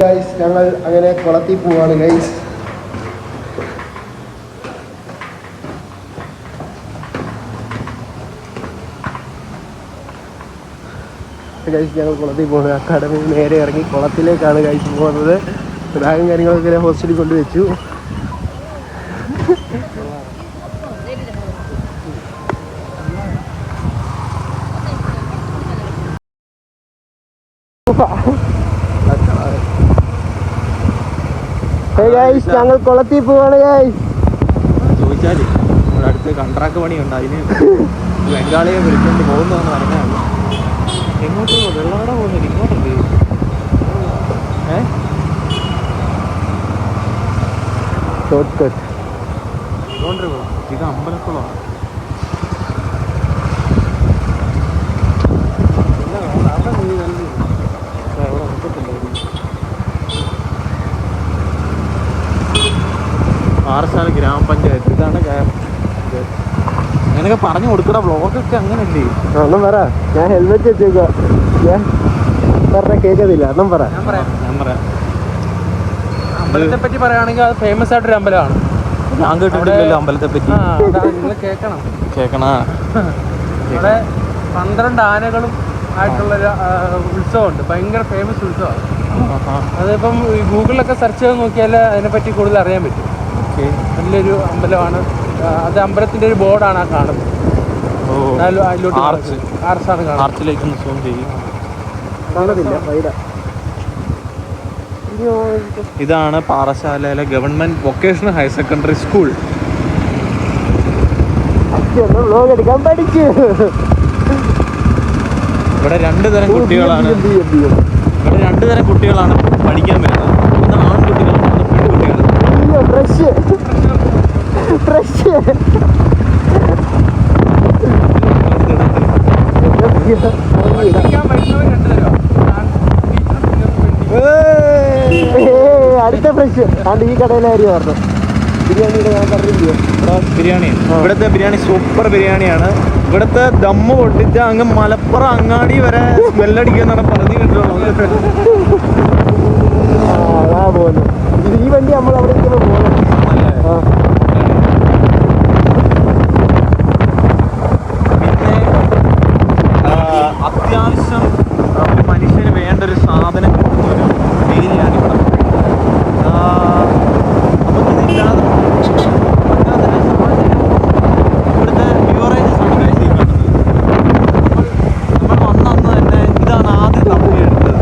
Guys ഞങ്ങൾ അങ്ങനെ കുളത്തിൽ പോവാണ് ഗൈസ് ഗൈസ് ഞങ്ങൾ കുളത്തിൽ പോകുന്നത് അക്കാഡമി നേരെ ഇറങ്ങി കുളത്തിലേക്കാണ് ഗൈസ് പോകുന്നത്. ബാഗും കാര്യങ്ങളൊക്കെ ഹോസ്റ്റലിൽ കൊണ്ടുവച്ചു. ഗൈസ് ഞങ്ങൾ കുളത്തിൽ പോവാണ് ഗൈസ് ചോദിച്ചാൽ അടുത്ത് കൺട്രാക്ട് പണിയുണ്ട്. അതിന് ബംഗാളിയെ വിളിച്ചോണ്ട് പോകുന്നതെന്ന് പറഞ്ഞാൽ എങ്ങോട്ട് വെള്ളവിടെ പോകുന്നില്ല. ഇങ്ങോട്ടല്ലേ ഏ? Short cut. ഇത് അമ്പലക്കുളമാണ്. പാറശാല ഗ്രാമപഞ്ചായത്ത്? ഇതാണ്. അങ്ങനെയൊക്കെ പറഞ്ഞു കൊടുക്കട വ്ളോഗൊക്കെ അങ്ങനല്ലേ ഒന്നും പറ. ഞാൻ ഹെൽമെറ്റ് വെച്ചേക്കുക ഞാൻ പറഞ്ഞ കേൾക്കത്തില്ല. ഒന്നും പറ. ഞാൻ പറയാം. ഞാൻ പറയാം. അമ്പലത്തെ പറ്റി പറയുകയാണെങ്കിൽ അത് ഫേമസ് ആയിട്ടൊരു അമ്പലമാണ്. ഞാൻ കേട്ടിട്ടില്ലല്ലോ അമ്പലത്തെ പറ്റി കേൾക്കണം. കേക്കണ ഇവിടെ പന്ത്രണ്ട് ആനകളും ആയിട്ടുള്ളൊരു ഉത്സവം ഉത്സവമുണ്ട്. ഭയങ്കര ഫേമസ് ഉത്സവമാണ്. അതിപ്പം ഗൂഗിളിലൊക്കെ സെർച്ച് ചെയ്ത് നോക്കിയാൽ അതിനെപ്പറ്റി കൂടുതൽ അറിയാൻ പറ്റും. ഓക്കെ. നല്ലൊരു അമ്പലമാണ്. അത് അമ്പലത്തിന്റെ ഒരു ബോർഡാണ് ആ കാണുന്നത്. ആർച്ച്. ആർച്ചാണ് ആർച്ചിലേക്ക് സൂം ചെയ്യും. ഇതാണ് പാറശാലയിലെ government vocational higher secondary school. ഇവിടെ രണ്ട് തരം കുട്ടികളാണ്. ഇവിടെ രണ്ട് തരം കുട്ടികളാണ് പഠിക്കാൻ വരുന്നത്. ഒന്ന് ആൺകുട്ടികൾ ഫ്രഷ് ഫ്രഷ് അടുത്ത ഫ്രഷ് അത് ഈ കടയിലായിരുന്നു പറഞ്ഞു. ബിരിയാണിയുടെ ഞാൻ പറഞ്ഞില്ലയോ ബിരിയാണി. ഇവിടുത്തെ ബിരിയാണി സൂപ്പർ ബിരിയാണിയാണ്. ഇവിടുത്തെ ദമ്മ പൊട്ടിച്ച അങ്ങ് മലപ്പുറം അങ്ങാടി വരെ സ്മെല്ലടിക്കുന്നാണ് പറഞ്ഞു കിട്ടുള്ളൂ അതാ ഇത് ഈ വണ്ടി നമ്മൾ അവിടെ ഇരിക്കുമ്പോൾ പോകണം ആ പിന്നെ ആ, അത്യാവശ്യം ഒരു മനുഷ്യന് വേണ്ട ഒരു സാധനം കിട്ടുന്ന ഒരു ഏരിയയാണ് ഇവിടെ ആ, നമുക്കിതില്ലാതെ പറ്റാത്തൊരു സാഹചര്യം. ഇവിടുത്തെ beverages ആണ് guys ഈ കാണുന്നത്. നമ്മൾ നമ്മൾ വന്ന അന്ന് തന്നെ ഇതാണ് ആദ്യം തപ്പി എടുത്തത്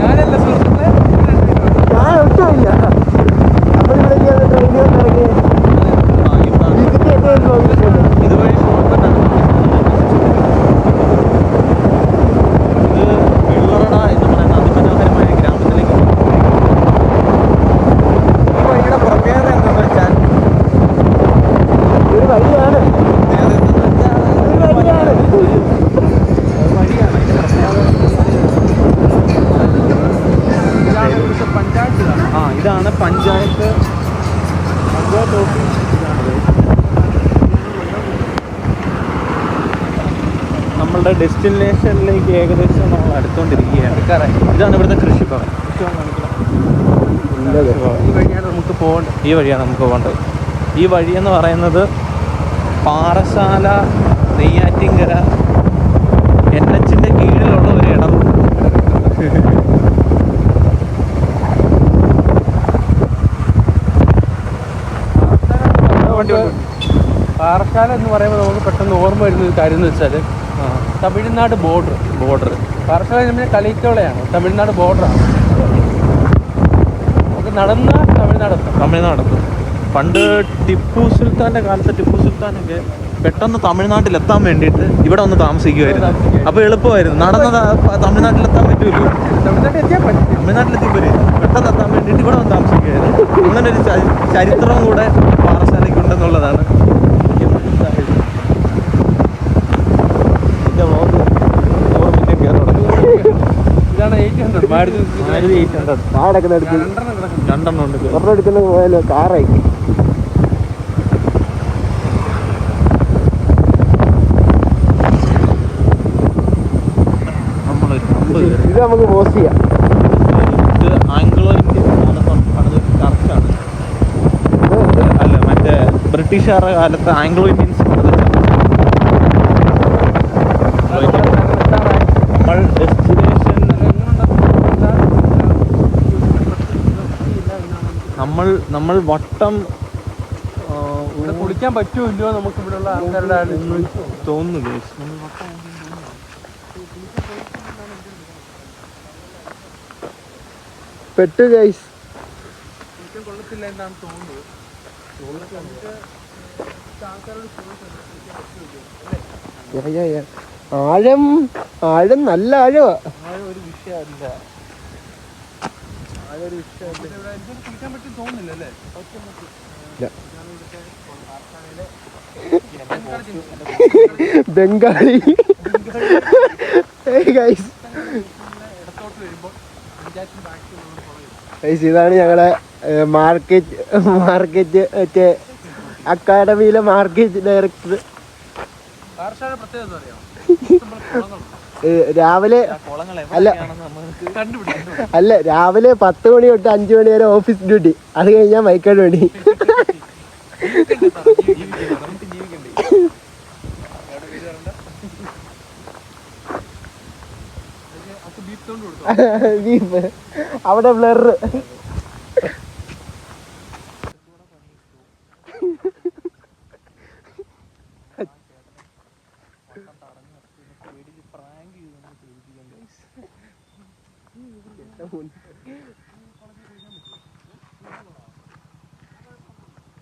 ഞാനല്ല സുഹൃത്തുക്കളെ ഞാൻ ഒട്ടുമില്ല നമ്മളിവിടെ ഇങ്ങനെ ട്രെയിനിൽ വന്നിറങ്ങി ആ, ഇതാണ്. ഇതിന്റെ ഒക്കെ ഒരു നോക്കിയിട്ടുണ്ട് ഇതുവഴി ഷോർട്ട് ഇത് വെള്ളറട എന്ന് പറയുന്ന അതിമനോഹരമായ ഗ്രാമത്തിലേക്ക് ഈ വഴിയുടെ പ്രത്യേകത എന്താണെന്ന് വെച്ചാൽ ഒരു വഴിയാണ് പ്രത്യേകത എന്തെന്ന് വെച്ചാൽ ഒരു വഴിയാണ് വഴിയാണ് അതിന്റെ പ്രത്യേകത ഇതാണ് ഇവിടുത്തെ പഞ്ചായത്ത് ഇതാണ്. ആ ഇതാണ് പഞ്ചായത്ത് പഞ്ചായത്ത് ഓഫീസ് ഇതാണത് നമ്മളുടെ ഡെസ്റ്റിനേഷനിലേക്ക് ഏകദേശം നമ്മൾ അടുത്തോണ്ടിരിക്കുകയാണ്. ഇതാണ് ഇവിടുത്തെ കൃഷിഭവൻ. ഈ വഴിയാണ് നമുക്ക് പോകേണ്ടത് ഈ വഴിയാണ് നമുക്ക് പോകേണ്ടത്. ഈ വഴി എന്ന് പറയുന്നത് പാറശാല നെയ്യാറ്റിങ്കര എൻ എച്ചിന്റെ കീഴിലുള്ള ഒരു ഇടം. പാറശാല എന്ന് പറയുമ്പോൾ നമുക്ക് പെട്ടെന്ന് ഓർമ്മ വരുന്ന ഒരു കാര്യം എന്ന് വെച്ചാൽ തമിഴ്നാട് ബോർഡർ ബോർഡർ. പാറശാല നമ്മുടെ കളിക്കോളയാണ് തമിഴ്നാട് ബോർഡറാണ് നമുക്ക് നടന്ന തമിഴ്നാട് എത്താം തമിഴ്നാടെത്തും പണ്ട് ടിപ്പു സുൽത്താന്റെ കാലത്ത് ടിപ്പു സുൽത്താനൊക്കെ പെട്ടെന്ന് തമിഴ്നാട്ടിലെത്താൻ വേണ്ടിയിട്ട് ഇവിടെ വന്ന് താമസിക്കുമായിരുന്നു അപ്പോൾ എളുപ്പമായിരുന്നു. നടന്നത് തമിഴ്നാട്ടിൽ തമിഴ്നാട്ടിലെത്താൻ പറ്റുമല്ലോ തമിഴ്നാട്ടിൽ എത്തിയാൽ പറ്റും പെട്ടെന്ന് എത്താൻ വേണ്ടിയിട്ട് ഇവിടെ വന്ന് താമസിക്കുമായിരുന്നു അങ്ങനെ ഒരു ചരിത്രവും കൂടെ പാറശാലയ്ക്ക് കാടൊക്കെ ഇത് നമുക്ക് പോസ്റ്റ് ചെയ്യാം. ഇത് ആംഗ്ലോ അല്ല ബ്രിട്ടീഷുകാരുടെ കാലത്ത് ആംഗ്ലോ ഇന്ത്യൻസ് നമ്മൾ നമ്മൾ നമ്മൾ വട്ടം ഇവിടെ കുളിക്കാൻ പറ്റുമോ ഇല്ലയോ നമുക്ക് ഇവിടെ ഉള്ള ആൾക്കാരുടെ തോന്നുന്നു പെട്ട് ഗൈസ് കൊള്ളത്തില്ല എന്നാണ് തോന്നുന്നത്. ആഴം ആഴം നല്ല ആഴമാ ആ ഒരു വിഷയമല്ല. തോന്നുന്നില്ല അല്ലേ ബംഗാളി. ഗൈസ് ഇതാണ് ഞങ്ങളെ മാർക്കറ്റ് മാർക്കറ്റ് മറ്റേ അക്കാഡമിയിലെ മാർക്കറ്റ് ഡയറക്ടർ പ്രത്യേകത രാവിലെ അല്ല. അല്ല രാവിലെ പത്ത് മണി തൊട്ട് അഞ്ചു മണി വരെ ഓഫീസ് ഡ്യൂട്ടി. അത് കഴിഞ്ഞാൽ മൈക്കാട് വേണ്ടി അവിടെ ബ്ലർ.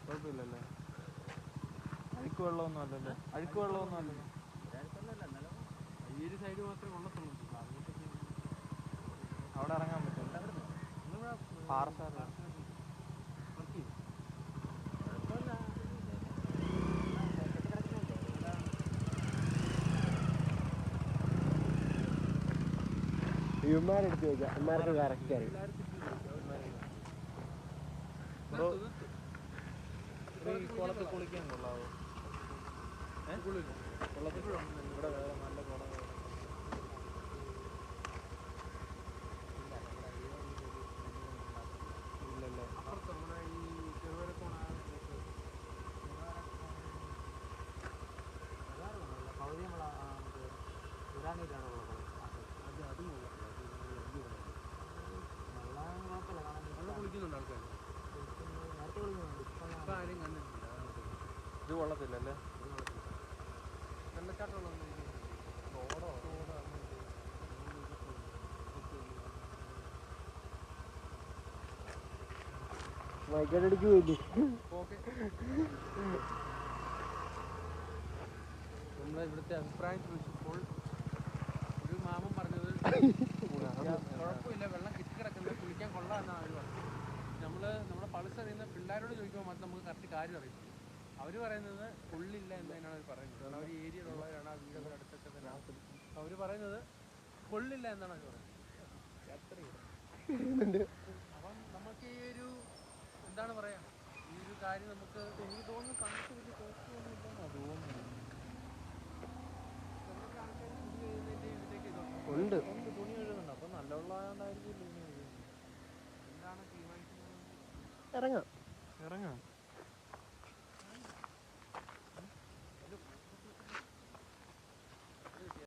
കുഴപ്പമില്ലല്ലേ? അഴുക്ക് വെള്ളമൊന്നും അല്ലല്ലോ? അഴുക്ക് വെള്ളമൊന്നും അല്ലല്ലോ? ഈ ഒരു സൈഡ് മാത്രമേ അവിടെ ഇറങ്ങാൻ പറ്റില്ല പാറസാല ഇവന്മാരെടുത്ത് ചോദിക്കാം ഇവന്മാർക്ക് കറക്റ്റ് അറിയും കുളത്തിൽ കുളിക്കാൻ കൊള്ളാവോ? കുളിക്കും. കുളത്തിൽ ഇവിടെ വേറെ നല്ല ഇത് വെള്ളച്ചാട്ടമുള്ള പോയില്ലേ? ഓക്കെ നമ്മളെ ഇവിടുത്തെ അഭിപ്രായം ചോദിച്ചപ്പോൾ ഒരു മാമൻ പറഞ്ഞത് കുഴപ്പമില്ല വെള്ളം കെട്ടിക്കിടക്കുന്നത് കുളിക്കാൻ കൊള്ളാം എന്നാണ് അവർ പറഞ്ഞത്. നമ്മൾ നമ്മുടെ പൾസ് അറിയുന്ന പിള്ളേരോട് ചോദിക്കുമ്പോൾ മാത്രം നമുക്ക് കറക്റ്റ് കാര്യം അറിയും അവർ പറയുന്നത് കൊള്ളില്ല എന്നതിനാണ് അവർ പറയുന്നത്. കാരണം അവർ ഏരിയയിലുള്ളവരാണ് ആ വീടുകൾ അടുത്തൊക്കെ തന്നെ. അവർ പറയുന്നത് കൊള്ളില്ല എന്നാണ് അവർ പറയുന്നത്. അപ്പം നമുക്ക് ഈ ഒരു എന്താണ് പറയാ? ഈ ഒരു കാര്യം നമുക്ക് എനിക്ക് തോന്നുന്നു കണ്ടിട്ട് വലിയ കുഴപ്പമൊന്നുമില്ലെന്നാണ് തോന്നുന്നത്. ഉണ്ട്. തുണി എഴുതുന്നുണ്ട് അപ്പൊ നല്ല വെള്ളമായോണ്ടായിരിക്കും എന്താണ് തീരുമാനിക്കുന്നത് ഇറങ്ങാം. ഇറങ്ങാം.